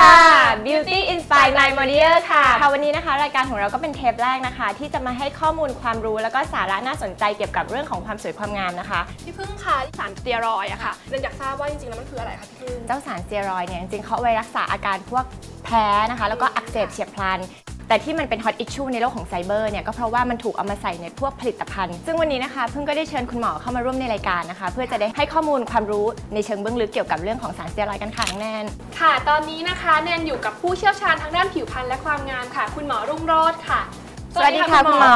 ค่ะ Beauty Inspire My m o d i e r ค่ะ ค่ะ วันนี้นะคะรายการของเราก็เป็นเทปแรกนะคะ ที่จะมาให้ข้อมูลความรู้แล้วก็สาระน่าสนใจเกี่ยวกับเรื่องของความสวยความงามนะคะ พี่พึ่งคะสารสเตียรอยด์อะค่ะเรนอยากทราบว่าจริงๆแล้วมันคืออะไรคะพี่พึ่ง เจ้าสารสเตียรอยด์เนี่ยจริงๆเขาเอาไว้รักษาอาการพวกแพ้นะคะ แล้วก็อักเสบเฉียบพลัน แต่ที่มันเป็นฮอตอิชชูในโลกของไซเบอร์เนี่ยก็เพราะว่ามันถูกเอามาใส่ในพวกผลิตภัณฑ์ ซึ่งวันนี้นะคะเพิ่งก็ได้เชิญคุณหมอเข้ามาร่วมในรายการนะคะ เพื่อจะได้ให้ข้อมูลความรู้ในเชิงเบื้องลึกเกี่ยวกับเรื่องของสารสเตียรอยด์กันค่ะน้องแนนค่ะ ตอนนี้นะคะแนนอยู่กับผู้เชี่ยวชาญทางด้านผิวพรรณและความงามค่ะ คุณหมอรุ่งโรจน์ค่ะสวัสดีค่ะคุณหมอ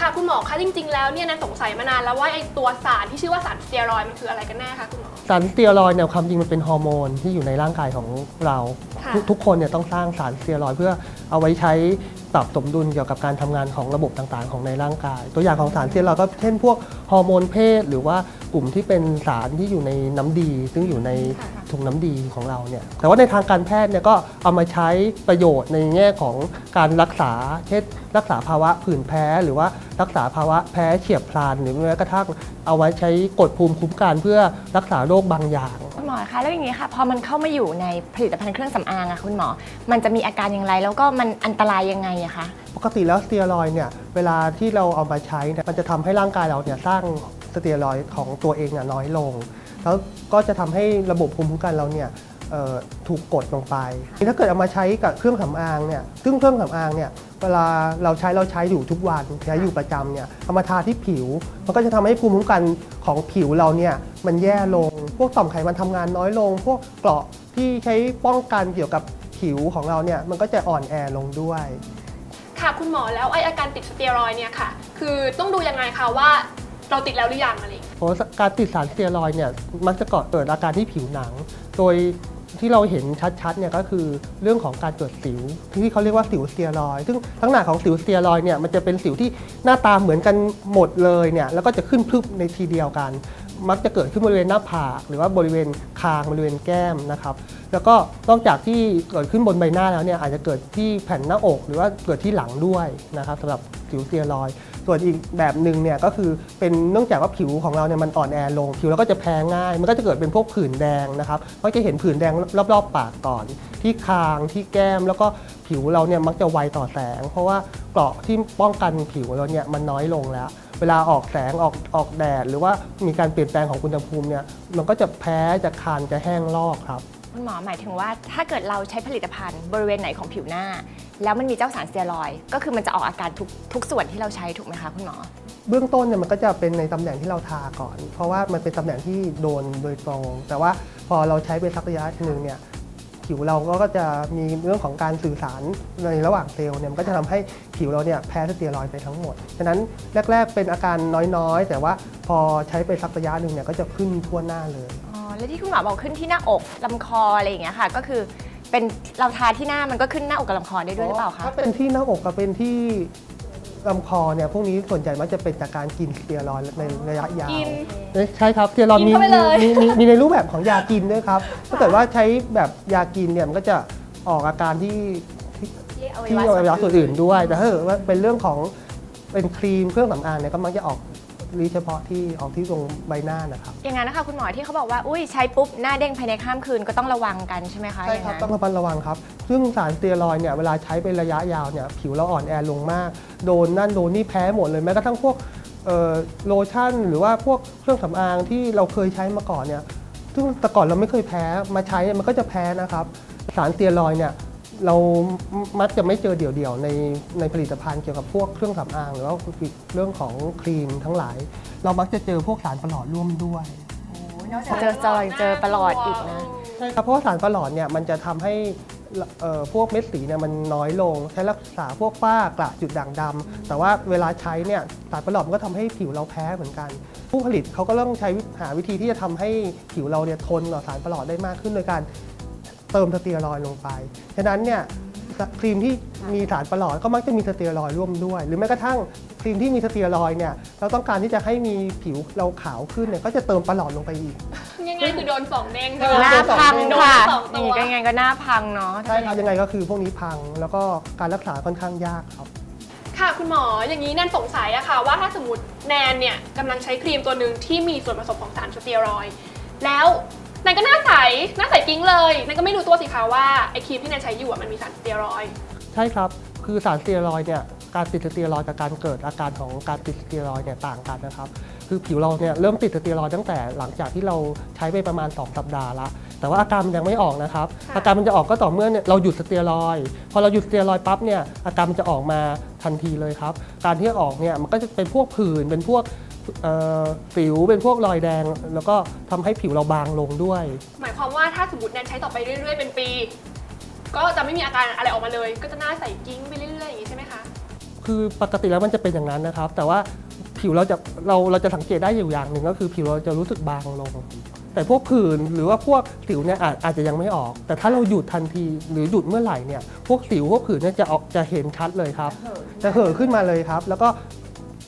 ค่ะคุณหมอคะจริง ๆ แล้วเนี่ยแนนสงสัยมานานแล้วว่าไอตัวสารที่ชื่อว่าสารสเตียรอยด์มันคืออะไรกันแน่คะคุณหมอ สารสเตียรอยด์เนี่ยความจริงมันเป็นฮอร์โมนที่อยู่ในร่างกายของเราค่ะ ทุกทุกคนเนี่ยต้องสร้างสารสเตียรอยเพื่อเอาไว้ใช้ปรับสมดุลเกี่ยวกับการทำงานของระบบต่างๆ ของในร่างกาย ตัวอย่างของสารสเตียรอยก็เช่นพวกฮอร์โมนเพศ หรือว่ากลุ่มที่เป็นสารที่อยู่ในน้ำดี ซึ่งอยู่ในถุงน้ำดีของเราเนี่ยแต่ว่าในทางการแพทย์เนี่ยก็เอามาใช้ประโยชน์ในแง่ของการรักษา เช่นรักษาภาวะผื่นแพ้ หรือว่ารักษาภาวะแพ้เฉียบพลันหรือแม้กระทั่งเอาไว้ใช้กดภูมิคุ้มกันเพื่อรักษาโรคบางอย่าง อคะแล้วอย่างนี้ค่ะ พอมันเข้ามาอยู่ในผลิตภัณฑ์เครื่องสำอางอะคุณหมอ มันจะมีอาการอย่างไร แล้วก็มันอันตรายยังไงอะคะปกติแล้วสเตียรอยเนี่ยเวลาที่เราเอามาใช้เนี่ยมันจะทำให้ร่างกายเราเนี่ยสร้างสเตียรอยของตัวเองเนี่ยน้อยลง แล้วก็จะทำให้ระบบภูมิคุ้มกันเราเนี่ย ถูกกดลงไป ถ้าเกิดเอามาใช้กับเครื่องสำอางเนี่ย ซึ่งเครื่องสำอางเนี่ย เวลาเราใช้เราใช้อยู่ทุกวันใช้อยู่ประจำเนี่ย เอามาทาที่ผิว มันก็จะทำให้ภูมิคุ้มกันของผิวเราเนี่ยมันแย่ลง พวกต่อมไขมันทำงานน้อยลง พวกเกราะที่ใช้ป้องกันเกี่ยวกับผิวของเราเนี่ย มันก็จะอ่อนแอลงด้วย ค่ะคุณหมอแล้วไออาการติดสเตียรอยด์เนี่ยค่ะ คือต้องดูยังไงคะว่าเราติดแล้วหรือยังอะไรอย่างเงี้ยเพราะการติดสารสเตียรอยด์เนี่ยมักจะก่อเกิดอาการที่ผิวหนัง โดย ที่เราเห็นชัดๆเนี่ยก็คือเรื่องของการเกิดสิว ที่เขาเรียกว่าสิวเตียรอยซึ่งลักษณะของสิวเตียรอยเนี่ยมันจะเป็นสิวที่หน้าตาเหมือนกันหมดเลยเนี่ยแล้วก็จะขึ้นพรึบในทีเดียวกัน มักจะเกิดขึ้นบริเวณหน้าผาก หรือว่าบริเวณคางบริเวณแก้มนะครับแล้วก็นอกจากที่เกิดขึ้นบนใบหน้าแล้วเนี่ยอาจจะเกิดที่แผ่นหน้าอก หรือว่าเกิดที่หลังด้วยนะครับสำหรับสิวเตียรอย ส่วนอีกแบบหนึ่งเนี่ยก็คือเป็นเนื่องจากว่าผิวของเราเนี่ยมันอ่อนแอลง ผิวเราก็จะแพ้ง่าย มันก็จะเกิดเป็นพวกผื่นแดงนะครับก็จะเห็นผื่นแดงรอบๆปากก่อน ที่คางที่แก้มแล้วก็ผิวเราเนี่ยมักจะไวต่อแสง เพราะว่าเกราะที่ป้องกันผิวเราเนี่ยมันน้อยลงแล้ว เวลาออกแสงออกออกแดด หรือว่ามีการเปลี่ยนแปลงของอุณหภูมิเนี่ยมันก็จะแพ้จะคันจะแห้งลอกครับ คุณหมอหมายถึงว่าถ้าเกิดเราใช้ผลิตภัณฑ์บริเวณไหนของผิวหน้า แล้วมันมีเจ้าสารสเตียรอยด์ก็คือมันจะออกอาการทุกทุกส่วนที่เราใช้ถูกไหมคะคุณหมอเบื้องต้นเนี่ยมันก็จะเป็นในตำแหน่งที่เราทาก่อน เพราะว่ามันเป็นตำแหน่งที่โดนโดยตรง แต่ว่าพอเราใช้ไปสักระยะหนึ่งเนี่ย ผิวเราก็จะมีเรื่องของการสื่อสารในระหว่างเซลล์เนี่ยมันก็จะทำให้ผิวเราเนี่ยแพ้สเตียรอยด์ไปทั้งหมดฉะนั้นแรก ๆ เป็นอาการน้อยๆ แต่ว่าพอใช้ไปสักระยะหนึ่งเนี่ยก็จะขึ้นทั่วหน้าเลยอ๋อแล้วที่คุณหมอบอกขึ้นที่หน้าอกลำคออะไรอย่างเงี้ยค่ะ ก็คือเป็นเราทาที่หน้ามันก็ขึ้นหน้าอกกับลำคอได้ด้วยหรือเปล่าคะถ้าเป็นที่หน้าอกกับเป็นที่ ลำคอเนี่ยพวกนี้ส่วนใหญ่มักจะเป็นจากการกินสเตียรอยด์ในระยะยาวกิน เอ้ยใช่ครับสเตียรอยด์กิมีนเข้าไปเลยมีมีมีในรูปแบบของยากินด้วยครับถ้าเกิดว่าใช้แบบยากินเนี่ยมันก็จะออกอาการที่ที่ที่อวัที่ยวะอวัยวะส่วนอื่นด้วย แต่ถ้าเกิดว่าเป็นเรื่องของเป็นครีมเครื่องสำอางเนี่ยก็มักจะออก รีเฉพาะที่ออกที่ตรงใบหน้านะครับอย่างนั้นนะคะคุณหมอที่เขาบอกว่าอุ้ยใช้ปุ๊บหน้าเด้งภายในข้ามคืนก็ต้องระวังกันใช่ไหมคะใช่อย่างครับนั้นต้องระมัดระวังครับ ซึ่งสารสเตียรอยด์เนี่ยเวลาใช้เป็นระยะยาวเนี่ยผิวเราอ่อนแอลงมาก โดนนั่นโดนนี่แพ้หมดเลยแม้กระทั่งพวกเอ่อโลชั่น หรือว่าพวกเครื่องสำอางที่เราเคยใช้มาก่อนเนี่ยซึ่งแต่ก่อนเราไม่เคยแพ้มาใช้เนี่ยมันก็จะแพ้นะครับสารสเตียรอยด์เนี่ย เรามักจะไม่เจอเดี่ยวๆในในผลิตภัณฑ์เกี่ยวกับพวกเครื่องสำอางหรือว่าเรื่องของครีมทั้งหลาย เรามักจะเจอพวกสารประหลอดร่วมด้วยเจอจอยเจอประหลอดอีกนะใช่ครับเพราะว่าสารประหลอดเนี่ยมันจะทำให้เอ่อพวกเม็ดสีเนี่ยมันน้อยลง ใช้รักษาพวกฝ้ากระจุดด่างดำแต่ว่าเวลาใช้เนี่ยสารประหลอดมันก็ทำให้ผิวเราแพ้เหมือนกัน ผู้ผลิตเขาก็ต้องใช้หาวิธีที่จะทำให้ผิวเราเนี่ยทนต่อสารประหลอดได้มากขึ้นโดยการ เติมสเตียรอยด์ลงไป ฉะนั้นเนี่ยครีมที่มีสารประหลอดก็มักจะมีสเตียรอยด์ร่วมด้วย หรือแม้กระทั่งครีมที่มีสเตียรอยด์เนี่ยเราต้องการที่จะให้มีผิวเราขาวขึ้นเนี่ยก็จะเติมประหลอดลงไปอีก ยังไงคือโดนสองเด้งใช่หคน้ารับพังค่ะโดนสองตัวนี่ก็ยังไงก็หน้าพังเนาะใช่ครับยังไงก็คือพวกนี้พังแล้วก็การรักษาค่อนข้างยากครับค่ะคุณหมออย่างนี้แนนสงสัยอะค่ะว่าถ้าสมมติแนนเนี่ยกำลังใช้ครีมตัวหนึ่งที่มีส่วนผสมของสารสเตียรอยด์แล้ว นายก็หน้าใส หน้าใสกิ้งเลยนายก็ไม่รู้ตัวสิคะว่าไอครีมที่นายใช้อยู่อะมันมีสารสเตียรอยด์ใช่ครับ คือสารสเตียรอยด์เนี่ยการติดสเตียรอยด์กับการเกิดอาการของการติดสเตียรอยด์เนี่ยต่างกันนะครับ คือผิวเราเนี่ยเริ่มติดสเตียรอยด์ตั้งแต่หลังจากที่เราใช้ไปประมาณ 2 สัปดาห์ละ แต่ว่าอาการมันยังไม่ออกนะครับ อาการมันจะออกก็ต่อเมื่อเนี่ยเราหยุดสเตียรอยด์พอเราหยุดสเตียรอยด์ปั๊บเนี่ยอาการมันจะออกมาทันทีเลยครับ การที่ออกเนี่ยมันก็จะเป็นพวกผื่นเป็นพวกเอ่อ สิวเป็นพวกรอยแดง แล้วก็ทำให้ผิวเราบางลงด้วย หมายความว่าถ้าสมมติแนนใช้ต่อไปเรื่อยๆ เป็นปี ก็จะไม่มีอาการอะไรออกมาเลย ก็จะหน้าใสกิ้งไปเรื่อยๆอย่างนี้ใช่ไหมคะ คือปกติแล้วมันจะเป็นอย่างนั้นนะครับ แต่ว่าผิวเราจะเราเราจะสังเกตได้อยู่อย่างหนึ่งก็คือผิวเราจะรู้สึกบางลง แต่พวกผื่นหรือว่าพวกสิวเนี่ยอาจอาจจะยังไม่ออก แต่ถ้าเราหยุดทันทีหรือหยุดเมื่อไหร่เนี่ยพวกสิวพวกผื่นเนี่ยจะออกจะเห็นชัดเลยครับ จะเห่อะขึ้นมาเลยครับ แล้วก็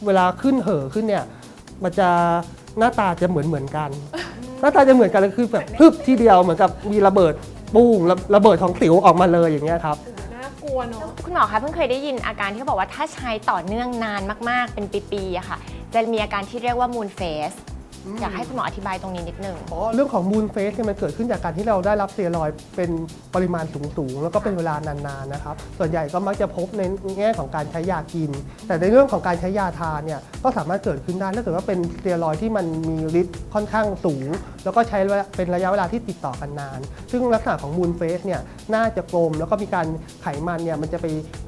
เวลาขึ้นเห่อะขึ้นเนี่ย มันจะหน้าตาจะเหมือนเหมือนกัน หน้าตาจะเหมือนกันเลยคือแบบพึบทีเดียวเหมือนกับมีระเบิดปุ้งระระเบิดของสิวออกมาเลยอย่างเงี้ยครับ น่ากลัวเนาะคุณหมอคะเพิ่งเคยได้ยินอาการที่เขาบอกว่าถ้าใช้ต่อเนื่องนานมากๆเป็นปีๆอะค่ะ จะมีอาการที่เรียกว่ามูนเฟส อยากให้คุณหมออธิบายตรงนี้นิดนึง อ๋อเรื่องของมูนเฟสเนี่ยมันเกิดขึ้นจากการที่เราได้รับสเตียรอยด์เป็นปริมาณสูงๆ แล้วก็เป็นเวลานานๆนะครับส่วนใหญ่ก็มักจะพบในแง่ของการใช้ยากิน แต่ในเรื่องของการใช้ยาทานเนี่ยก็สามารถเกิดขึ้นได้ถ้าเกิดว่าเป็นสเตียรอยด์ที่มันมีฤทธิ์ค่อนข้างสูง แล้วก็ใช้เป็นระยะเวลาที่ติดต่อกันนาน ซึ่งลักษณะของมูนเฟสเนี่ยน่าจะกลม แล้วก็มีการไขมันเนี่ยมันจะไป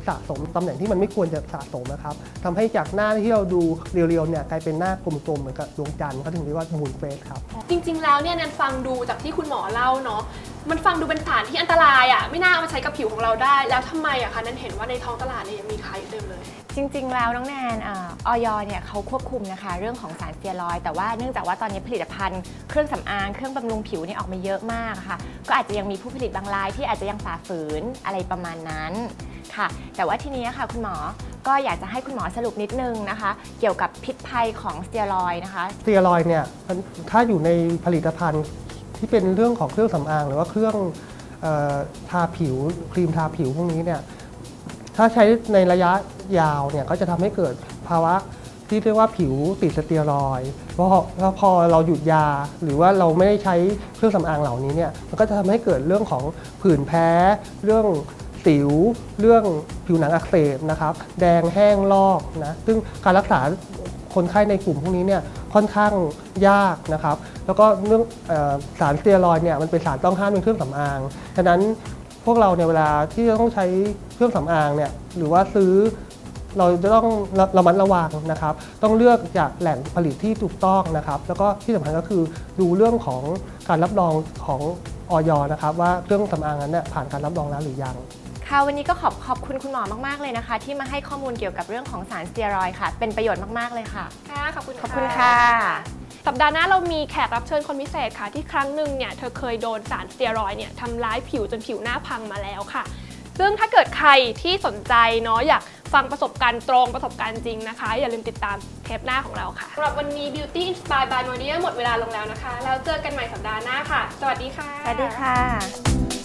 สะสมตำแหน่งที่มันไม่ควรจะสะสมนะครับทำให้จากหน้าที่เราดูเรียวๆเนี่ยกลายเป็นหน้ากลมๆเหมือนกับดวงจันทร์เขาถึงเรียกว่ามูนเฟสครับจริง ๆ แล้วเนี่ยนันฟังดูจากที่คุณหมอเล่าเนาะ มันฟังดูเป็นสารที่อันตรายอะ่ะไม่น่าเอามาใช้กับผิวของเราได้ แล้วทำไมอะคะแนนเห็นว่าในท้องตลาดเนี่ยยังมีขายอยู่เต็มเลย จริง ๆ แล้วน้องแนนเออออยเนี่ยเขาควบคุมนะคะ เรื่องของสารสเตียรอยด์แต่ว่าเนื่องจากว่าตอนนี้ผลิตภัณฑ์เครื่องสำอางเครื่องบำรุงผิวเนี่ยออกมาเยอะมากค่ะ ก็อาจจะยังมีผู้ผลิตบางรายที่อาจจะยังฝ่าฝืนอะไรประมาณนั้นค่ะ แต่ว่าทีนี้ค่ะคุณหมอก็อยากจะให้คุณหมอสรุปนิดนึงนะคะ เกี่ยวกับพิษภัยของสเตียรอยด์นะคะสเตียรอยด์เนี่ยมันถ้าอยู่ในผลิตภัณฑ์ ที่เป็นเรื่องของเครื่องสำอาง หรือว่าเครื่องออทาผิวครีมทาผิวพวกนี้เนี่ยถ้าใช้ในระยะยาวเนี่ยก็จะทำให้เกิดภาวะที่เรียกว่าผิวติดสเตียรอยด์เพราะพอเราหยุดยา หรือว่าเราไม่ได้ใช้เครื่องสำอางเหล่านี้เนี่ยมันก็จะทำให้เกิดเรื่องของผื่นแพ้ เรื่องสิว เรื่องผิวหนังอักเสบนะครับ แดงแห้งลอกนะ ซึ่งการรักษา คนไข้ในกลุ่มพวกนี้เนี่ยค่อนข้างยากนะครับ แล้วก็เรื่องสารสเตียรอยเนี่ยมันเป็นสารต้องห้ามในเครื่องสำอางฉะนั้นพวกเราเนี่ยเวลาที่จะต้องใช้เครื่องสำอางเนี่ยหรือว่าซื้อเราจะต้องระระมัดระวังนะครับ ต้องเลือกจากแหล่งผลิตที่ถูกต้องนะครับ แล้วก็ที่สำคัญก็คือดูเรื่องของการรับรองของออยนะครับ ว่าเครื่องสำอางนั้นเนี่ยผ่านการรับรองแล้วหรือยัง ค่ะวันนี้ก็ขอบขอบคุณคุณหมอมากๆเลยนะคะ ที่มาให้ข้อมูลเกี่ยวกับเรื่องของสารสเตียรอยด์ค่ะ เป็นประโยชน์มากๆเลยค่ะ ค่ะ ขอบคุณขอบคุณค่ะ สัปดาห์หน้าเรามีแขกรับเชิญคนพิเศษค่ะ ที่ครั้งหนึ่งเนี่ยเธอเคยโดนสารสเตียรอยด์เนี่ยทำร้ายผิวจนผิวหน้าพังมาแล้วค่ะ ซึ่งถ้าเกิดใครที่สนใจเนาะอยากฟังประสบการณ์ตรงประสบการณ์จริงนะคะ อย่าลืมติดตามเทปหน้าของเราค่ะสำหรับวันนี้ Beauty Inspired by Monia หมดเวลาลงแล้วนะคะ แล้วเจอกันใหม่สัปดาห์หน้าค่ะ สวัสดีค่ะ สวัสดีค่ะส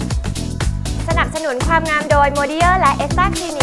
สนุนความงามโดยโมเดียและเอสตาคลินิก